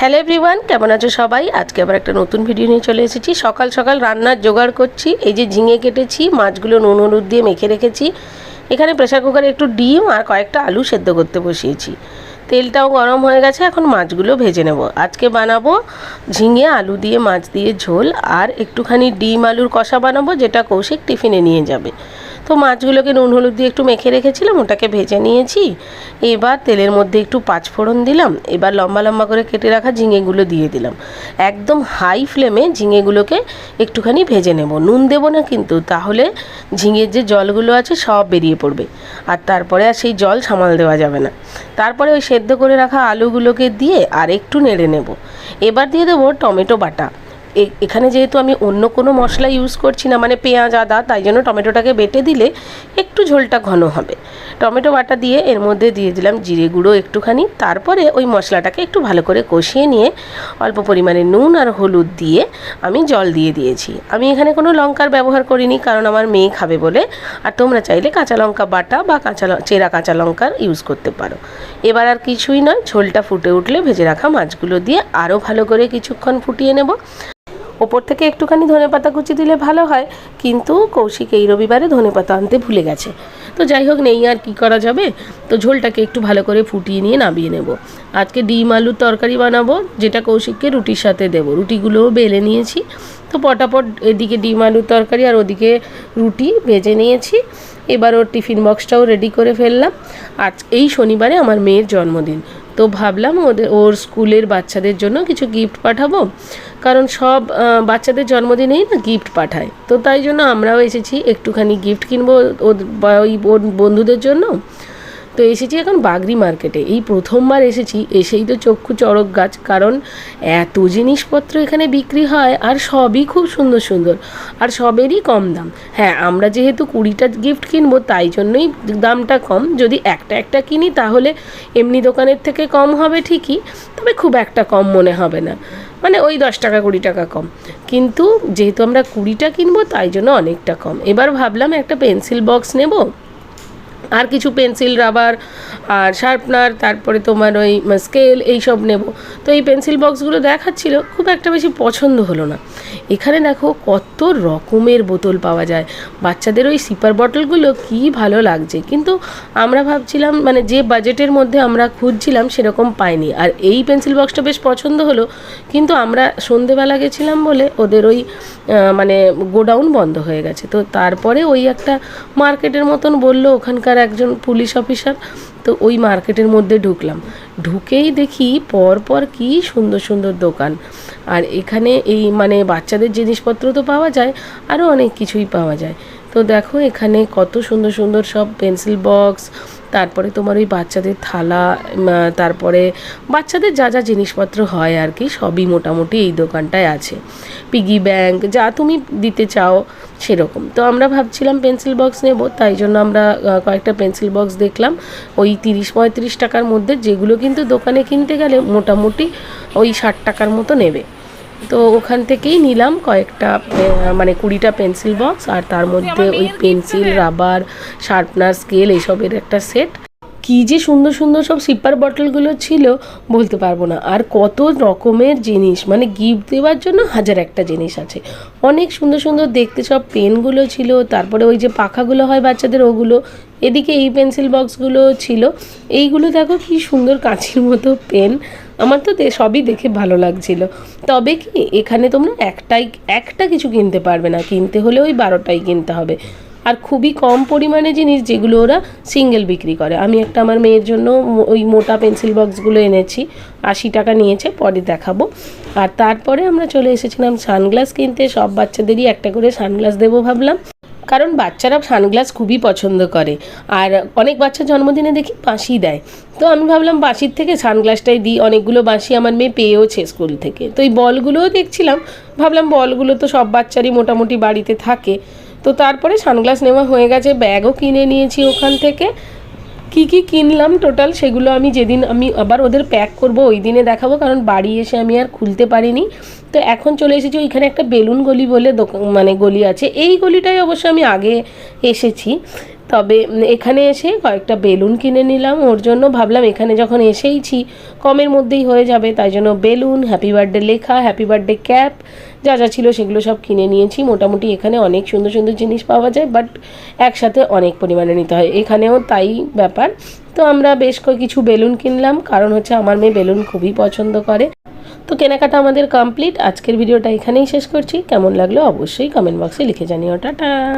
Hello everyone, কেমন আছো সবাই? আজকে আবার একটা নতুন ভিডিও নিয়ে চলে এসেছি। সকাল সকাল রান্নার জোগাড় করছি, এই যে ঝিঙে কেটেছি, মাছগুলো নুন, হলুদ দিয়ে মেখে রেখেছি। এখানে প্রেসার কুকারে একটু ডিম আর কয়েকটা আলু সেদ্ধ করতে বসিয়েছি। তেলটাও গরম হয়ে গেছে, এখন মাছগুলো ভেজে নেব। আজকে বানাবো ঝিঙে, আলু দিয়ে, মাছ দিয়ে ঝোল, আর একটুখানি ডিম, আলুর কষা বানাবো, যেটা কৌশিক টিফিনে নিয়ে যাবে। তো মাছগুলোকে নুন, হলুদ দিয়ে একটু মেখে রেখেছিলাম, ওটাকে ভেজে নিয়েছি। এবার তেলের মধ্যে একটু পাঁচফোড়ন দিলাম, এবার লম্বা লম্বা করে কেটে রাখা ঝিঙেগুলো দিয়ে দিলাম। একদম হাই ফ্লেমে ঝিঙেগুলোকে একটুখানি ভেজে নেব। নুন দেবো না কিন্তু, তাহলে ঝিঙের যে জলগুলো আছে সব বেরিয়ে পড়বে। আর তারপরে আর সেই জল সামাল দেওয়া যাবে না। তারপরে ওই সেদ্ধ করে রাখা আলুগুলোকে দিয়ে আর একটু নেড়ে নেব। এবার দিয়ে দেবো টমেটো বাটা। এখানে যেহেতু আমি অন্য কোনো মশলা ইউজ করছি না মানে পেঁয়াজ, আদা, তাই জন্য টমেটোটাকে বেটে দিলে একটু ঝোলটা ঘন হবে। টমেটো বাটা দিয়ে এর মধ্যে দিয়ে দিলাম জিরে গুঁড়ো একটুখানি, তারপরে ওই মশলাটাকে একটু ভালো করে কষিয়ে নিয়ে অল্প পরিমাণে নুন আর হলুদ দিয়ে আমি জল দিয়ে দিয়েছি। আমি এখানে কোনো লঙ্কার ব্যবহার করিনি, কারণ আমার মেয়ে খাবে বলে, আর তোমরা চাইলে কাঁচা লঙ্কা বাটা বা কাঁচা চেরা কাঁচা লঙ্কার ইউজ করতে পারো। এবার আর কিছুই নয়, ঝোলটা ফুটে উঠলে ভেজে রাখা মাছগুলো দিয়ে আরও ভালো করে কিছুক্ষণ ফুটিয়ে নেব। ওপর থেকে একটুখানি ধনেপাতা কুচি দিলে ভালো হয়, কিন্তু কৌশিক এই রবিবারে ধনেপাতা আনতে ভুলে গেছে। তো যাই হোক, নেই আর কি করা যাবে? তো ঝোলটাকে একটু ভালো করে ফুটিয়ে নিয়ে নামিয়ে নেব। আজকে ডিম আলুর তরকারি বানাবো, যেটা কৌশিককে রুটির সাথে দেবো। রুটিগুলোও বেলে নিয়েছি। তো পটাপট এদিকে ডিম আলুর তরকারি আর ওদিকে রুটি ভেজে নিয়েছি। এবার ওর টিফিন বক্সটাও রেডি করে ফেললাম। আজ এই শনিবারে আমার মেয়ের জন্মদিন। তো ভাবলাম ওদের, ওর স্কুলের বাচ্চাদের জন্য কিছু গিফট পাঠাবো। কারণ সব বাচ্চাদের জন্মদিনেই না গিফট পাঠায়। তো তাই জন্য আমরাও এসেছি, একটুখানি গিফট কিনবো ওর ওই বন্ধুদের জন্য। তো এসেছি এখন বাগরি মার্কেটে। এই প্রথমবার এসেছি, এসেই তো চক্ষু চড়ক গাছ, কারণ এত জিনিসপত্র এখানে বিক্রি হয় আর সবই খুব সুন্দর সুন্দর, আর সবেরই কম দাম। হ্যাঁ আমরা যেহেতু কুড়িটা গিফট কিনবো, তাই জন্যই দামটা কম। যদি একটা একটা কিনি, তাহলে এমনি দোকানের থেকে কম হবে ঠিকই, তবে খুব একটা কম মনে হবে না। মানে ওই দশ টাকা, কুড়ি টাকা কম। কিন্তু যেহেতু আমরা কুড়িটা কিনবো, তাই জন্য অনেকটা কম। এবার ভাবলাম একটা পেন্সিল বক্স নেব। আর কিছু পেন্সিল, রাবার আর শার্পনার, তারপরে তোমার ওই স্কেল, এইসব নেব। তো এই পেন্সিল বক্সগুলো দেখাচ্ছিল, খুব একটা বেশি পছন্দ হলো না। এখানে দেখো কত রকমের বোতল পাওয়া যায়। বাচ্চাদের ওই সিপার বটলগুলো কি ভালো লাগছে। কিন্তু আমরা ভাবছিলাম মানে যে বাজেটের মধ্যে আমরা খুঁজছিলাম সেরকম পাইনি। আর এই পেন্সিল বক্সটা বেশ পছন্দ হলো, কিন্তু আমরা সন্ধেবেলা গেছিলাম বলে ওদের ওই মানে গোডাউন বন্ধ হয়ে গেছে। তো তারপরে ওই একটা মার্কেটের মতন বলল ওখানকার একজন পুলিশ অফিসার, তো ওই মার্কেটের মধ্যে ঢুকলাম। ঢুকেই দেখি পরপর পর কি সুন্দর সুন্দর দোকান। আর এখানে এই মানে বাচ্চাদের জিনিসপত্র তো পাওয়া যায় আরও অনেক কিছুই পাওয়া যায়। তো দেখো, এখানে কত সুন্দর সুন্দর সব পেন্সিল বক্স তারপরে তোমার ওই বাচ্চাদের থালা তারপরে বাচ্চাদের যা যা জিনিসপত্র হয় আর কি, সবই মোটামুটি এই দোকানটায় আছে। পিগি ব্যাংক যা তুমি দিতে চাও সেরকম। তো আমরা ভাবছিলাম পেন্সিল বক্স নেব, তাই জন্য আমরা কয়েকটা পেন্সিল বক্স দেখলাম। ওই তিরিশ পঁয়ত্রিশ টাকার মধ্যে যেগুলো কিন্তু দোকানে কিনতে গেলে মোটামুটি ওই ষাট টাকার মতো নেবে। তো ওখান থেকেই নিলাম কয়েকটা মানে কুড়িটা পেন্সিল বক্স আর তার মধ্যে ওই পেন্সিল রাবার শার্পনার স্কেল এইসবের একটা সেট কি যে সুন্দর সুন্দর সব সিপার বটলগুলো ছিল বলতে পারব না। আর কত রকমের জিনিস মানে গিফট দেওয়ার জন্য হাজার একটা জিনিস আছে। অনেক সুন্দর সুন্দর দেখতে সব পেনগুলো ছিল, তারপরে ওই যে পাখাগুলো হয় বাচ্চাদের, ওগুলো। এদিকে এই পেন্সিল বক্সগুলো ছিল। এইগুলো দেখো কি সুন্দর কাঁচির মতো পেন আমার তো সবই দেখে ভালো লাগছিল। তবে কি, এখানে তোমরা একটাই, একটা কিছু কিনতে পারবে না। কিনতে হলে ওই বারোটাই কিনতে হবে। আর খুবই কম পরিমাণে জিনিস যেগুলো ওরা সিঙ্গেল বিক্রি করে। আমি একটা আমার মেয়ের জন্য ওই মোটা পেন্সিল বক্সগুলো এনেছি, আশি টাকা নিয়েছে, পরে দেখাবো। আর তারপরে আমরা চলে এসেছিলাম সানগ্লাস কিনতে, সব বাচ্চাদেরই একটা করে সানগ্লাস দেবো ভাবলাম। কারণ বাচ্চারা সানগ্লাস খুবই পছন্দ করে। আর অনেক বাচ্চা জন্মদিনে দেখি বাঁশি দেয়। তো আমি ভাবলাম বাঁশির থেকে সানগ্লাসটাই দিই, অনেকগুলো বাঁশি আমার মেয়ে পেয়েওছে স্কুল থেকে। তো এই বলগুলোও দেখছিলাম, ভাবলাম বলগুলো তো সব বাচ্চারই মোটামুটি বাড়িতে থাকে। তো তারপরে সানগ্লাস নেওয়া হয়ে গেছে, ব্যাগও কিনে নিয়েছি ওখান থেকে। কি কি কিনলাম টোটাল সেগুলো আমি যেদিন আমি আবার ওদের প্যাক করব ওই দিনে দেখাবো, কারণ বাড়ি এসে আমি আর খুলতে পারিনি। তো এখন চলে এসেছি, ওইখানে একটা বেলুন গলি বলে দোকান মানে গলি আছে। এই গলিটাই অবশ্য আমি আগে এসেছি। তবে এখানে এসে কয়েকটা বেলুন কিনে নিলাম। ওর জন্য ভাবলাম এখানে যখন এসেইছি, কমের মধ্যেই হয়ে যাবে। তাই জন্য বেলুন হ্যাপি বার্থডে লেখা হ্যাপি বার্থডে ক্যাপ যা যা ছিল সেগুলো সব কিনে নিয়েছি। মোটামুটি এখানে অনেক সুন্দর সুন্দর জিনিস পাওয়া যায় বাট একসাথে অনেক পরিমাণে নিতে হয়। এখানেও তাই ব্যাপার। তো আমরা বেশ কয়েক কিছু বেলুন কিনলাম। কারণ হচ্ছে আমার মেয়ে বেলুন খুবই পছন্দ করে। তো কেনাকাটা আমাদের কমপ্লিট আজকের ভিডিওটা এখানেই শেষ করছি। কেমন লাগল অবশ্যই কমেন্ট বক্সে লিখে জানিও। টাটা!